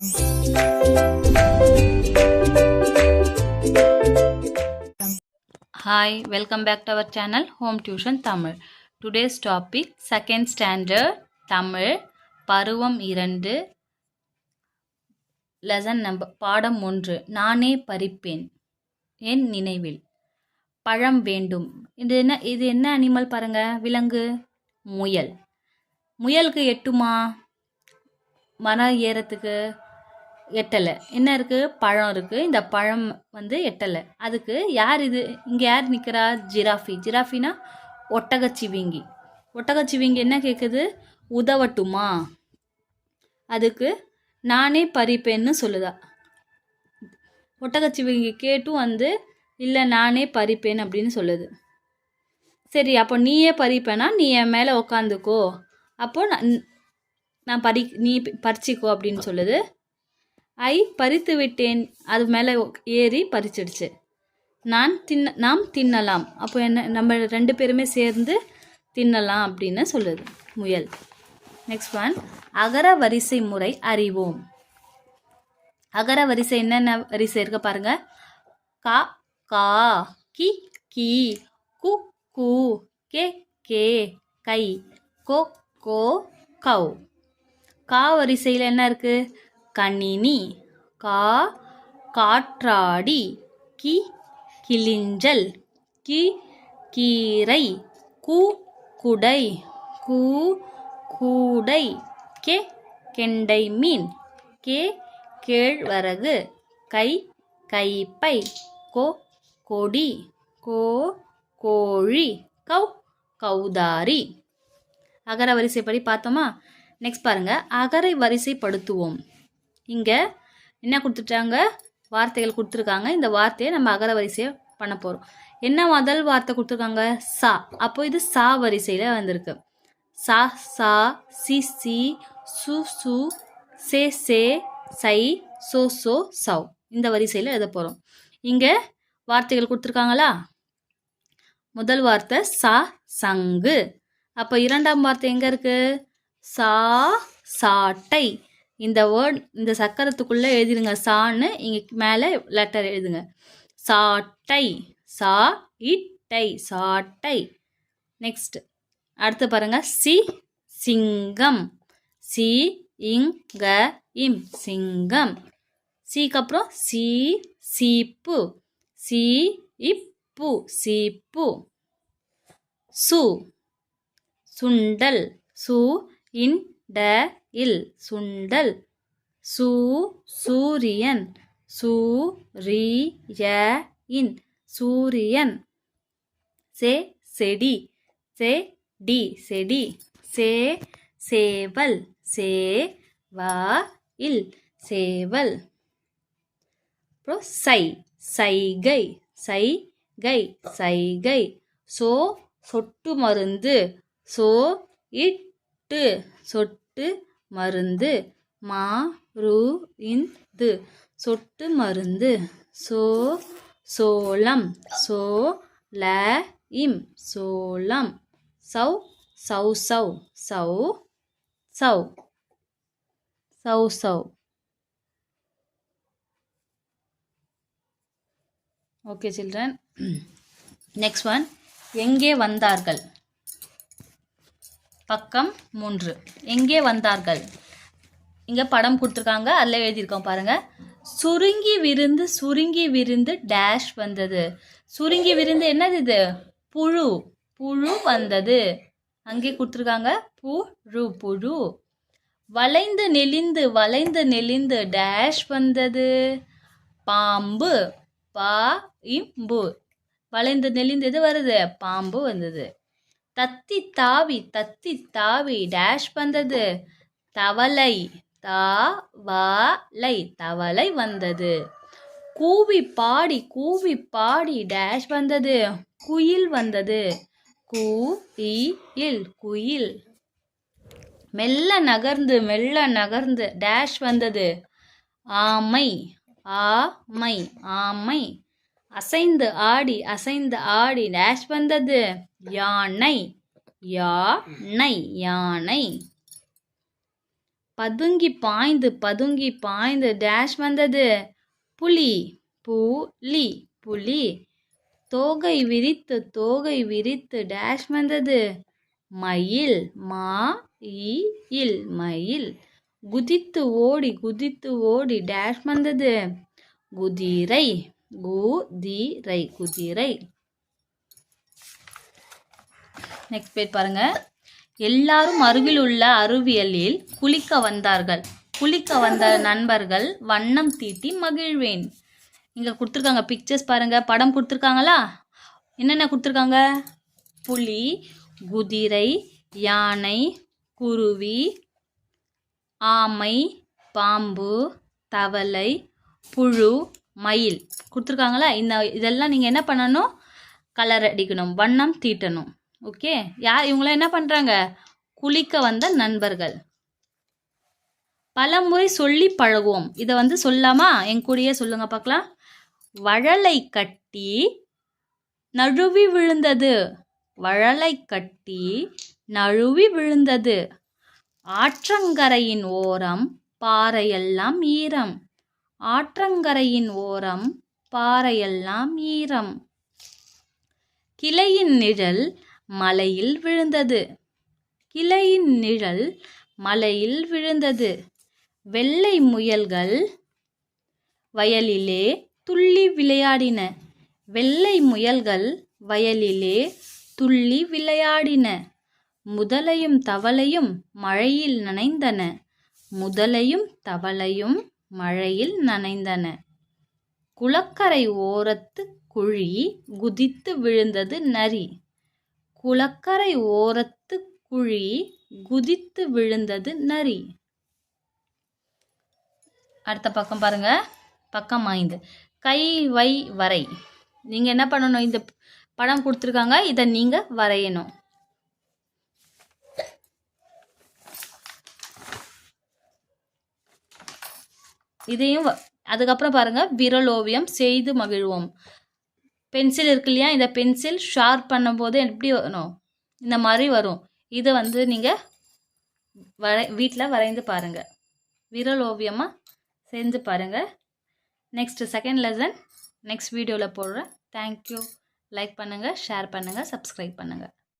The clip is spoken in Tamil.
Hi, welcome back to our channel Home Tuition Tamil. Today's topic second standard Tamil பருவம் இரண்டு லெசன் நம்பர் பாடம் ஒன்று நானே பறிப்பேன் என் நினைவில். பழம் வேண்டும். இது என்ன இது என்ன அனிமல் பாருங்க? விலங்கு? முயல். முயலுக்கு எட்டுமா? மரம் ஏறத்துக்கு எட்டலை. என்ன இருக்குது பழம் இருக்குது இந்த பழம் வந்து எட்டலை. அதுக்கு யார் இது? இங்கே யார் நிற்கிறா ஜிராஃபி. ஜிராஃபினா ஒட்டகச்சிவிங்கி. ஒட்டகச்சிவிங்கி என்ன கேட்குது உதவட்டுமா? அதுக்கு நானே பறிப்பேன்னு சொல்லுதா. ஒட்டகச்சிவிங்கி கேட்டும் வந்து இல்லை நானே பறிப்பேன் அப்படின்னு சொல்லுது. சரி அப்போ நீயே பறிப்பேனா? நீ என் மேலே உக்காந்துக்கோ. அப்போ நான் நான் பறி நீ பறிச்சிக்கோ அப்படின்னு சொல்லுது. ஐ பறித்து விட்டேன். அது மேலே ஏறி பறிச்சிடுச்சு. நான் தின்ன நாம் தின்னலாம். அப்போ என்ன நம்ம ரெண்டு பேருமே சேர்ந்து தின்னலாம் அப்படின்னு சொல்லுது முயல். நெக்ஸ்ட் ஒன் அகர வரிசை முறை அறிவோம். அகர வரிசை என்னென்ன வரிசை இருக்க பாருங்க. கா கா கி கி கு கு கே கே கை கோ கோ கவ் கா வரிசையில் என்ன இருக்குது கணினி கா காற்றாடி கி கிளிஞ்சல் கி கீரை கு குடை கூ கூடை கே கெண்டை மீன் கே கேழ்வரகு கை கைப்பை கோ கொடி கோ கோழி கௌ கௌதாரி. அகர வரிசைப்படி பார்த்தோமா? நெக்ஸ்ட் பாருங்க. அகரை வரிசைப்படுத்துவோம். இங்கே என்ன கொடுத்துட்டாங்க? வார்த்தைகள் கொடுத்துருக்காங்க. இந்த வார்த்தையை நம்ம அகர வரிசையை பண்ண போகிறோம் என்ன முதல் வார்த்தை கொடுத்துருக்காங்க? சா. அப்போ இது சா வரிசையில் வந்திருக்கு. சா சா சி சி சு சு சே சே சை சோ சோ சவ் இந்த வரிசையில் எழுத போகிறோம் இங்கே வார்த்தைகள் கொடுத்துருக்காங்களா? முதல் வார்த்தை சா சங்கு. அப்போ இரண்டாம் வார்த்தை எங்கே இருக்குது சா சாட்டை. இந்த வேர்ட் இந்த சக்கரத்துக்குள்ளே எழுதிடுங்க. சான்னு இங்கே மேலே லெட்டர் எழுதுங்க. சாட்டை சா இட்டை சாட்டை. நெக்ஸ்ட் அடுத்து பாருங்க. சி சிங்கம். சி இங்க இம் சிங்கம். சீக்கு அப்புறம் சி சீப்பு. சி இப்பு சீப்பு. சு சுண்டல். சு இன் ட இல் சுண்டல். சூ சூரியன். சூரிய இன் சூரியன். சே செடி. சே டி செடி. சே சேவல். சே வா இல் சேவல். அப்புறம் சை சைகை. சைகை சைகை. சோ சொட்டு மருந்து. சோ இட் சொட்டு சொட்டு மருந்து மா ரு இந்து சொட்டு மருந்து சோ சோளம் சோ ல இம் சோளம். சௌ சௌ சௌ சௌ சௌ. சௌ சௌ. ஓகே சில்ட்ரன் நெக்ஸ்ட் ஒன் எங்கே வந்தார்கள்? பக்கம் மூன்று. எங்கே வந்தார்கள்? இங்கே படம் கொடுத்துருக்காங்க அதில் எழுதியிருக்கோம் பாருங்கள் சுருங்கி விருந்து சுருங்கி விருந்து டேஷ் வந்தது. சுருங்கி விருந்து என்னது இது? புழு புழு வந்தது. அங்கே கொடுத்துருக்காங்க புழு புழு. வளைந்து நெளிந்து வளைந்து நெளிந்து டேஷ் வந்தது. பாம்பு பா இம்பு. வளைந்து நெளிந்து எது வருது? பாம்பு வந்தது. தத்தி தாவி தத்தி தாவி டேஷ் வந்தது. தவளை தா வலை தவளை வந்தது. கூவி பாடி கூவி பாடி டேஷ் வந்தது. குயில் வந்தது. கூ இல் குயில். மெல்ல நகர்ந்து மெல்ல நகர்ந்து டேஷ் வந்தது. ஆமை ஆமை ஆமை. அசைந்து ஆடி அசைந்து ஆடி டேஷ் வந்தது. யானை யானை யானை. பதுங்கி பாய்ந்து பதுங்கி பாய்ந்து டேஷ் வந்தது. புலி புலி புலி. தோகை விரித்து தோகை விரித்து டேஷ் வந்தது. மயில் மா இல் மயில். குதித்து ஓடி குதித்து ஓடி டேஷ் வந்தது. குதிரை குதிரை குதிரை. நெக்ஸ்ட் பேர் பாருங்க. எல்லாரும் அருகில் உள்ள அருவியலில் குளிக்க வந்தார்கள். குளிக்க வந்த நண்பர்கள் வண்ணம் தீட்டி மகிழ்வேன். இங்கே கொடுத்துருக்காங்க பிக்சர்ஸ் பாருங்க. படம் கொடுத்துருக்காங்களா? என்னென்ன கொடுத்துருக்காங்க? புலி குதிரை யானை குருவி ஆமை பாம்பு தவளை புழு மயில். கொடுத்துருக்காங்களா? இந்த இதெல்லாம் நீங்கள் என்ன பண்ணணும்? கலர் அடிக்கணும். வண்ணம் தீட்டணும். ஓகே யார் இவங்களாம் என்ன பண்ணுறாங்க குளிக்க வந்த நண்பர்கள். பலமுறை சொல்லி பழகுவோம். இதை வந்து சொல்லாமா? என் கூடயே சொல்லுங்க பார்க்கலாம். வழலை கட்டி நழுவி விழுந்தது. வழலை கட்டி நழுவி விழுந்தது. ஆற்றங்கரையின் ஓரம் பாறையெல்லாம் ஈரம். ஆற்றங்கரையின் ஓரம் பாறையெல்லாம் ஈரம். கிளையின் நிழல் மலையில் விழுந்தது. கிளையின் நிழல் மலையில் விழுந்தது. வெள்ளை முயல்கள் வயலிலே துள்ளி விளையாடின. வெள்ளை முயல்கள் வயலிலே துள்ளி விளையாடின. முதலையும் தவளையும் மழையில் நனைந்தன. முதலையும் தவளையும் மழையில் நனைந்தன. குளக்கரை ஓரத்து குழி குதித்து விழுந்தது நரி. குளக்கரை ஓரத்து குழி குதித்து விழுந்தது நரி. அடுத்த பக்கம் பாருங்க. பக்கம் ஐந்து. கை வை வரை. நீங்கள் என்ன பண்ணணும்? இந்த படம் கொடுத்துருக்காங்க. இதை நீங்கள் வரையணும். இதையும் வ- அதுக்கப்புறம் பாருங்கள் விரல் ஓவியம் செய்து மகிழ்வோம். பென்சில் இருக்கு இல்லையா? இந்த பென்சில் ஷார்ப் பண்ணும்போது எப்படி வரும் இந்த மாதிரி வரும். இதை வந்து நீங்கள் வரை வீட்டில் வரைந்து பாருங்கள் விரல் ஓவியமாக செஞ்சு பாருங்கள் நெக்ஸ்ட் செகண்ட் லெசன் நெக்ஸ்ட் வீடியோவில் போடுறேன். தேங்க்யூ லைக் பண்ணுங்கள் ஷேர் பண்ணுங்கள் சப்ஸ்கிரைப் பண்ணுங்கள்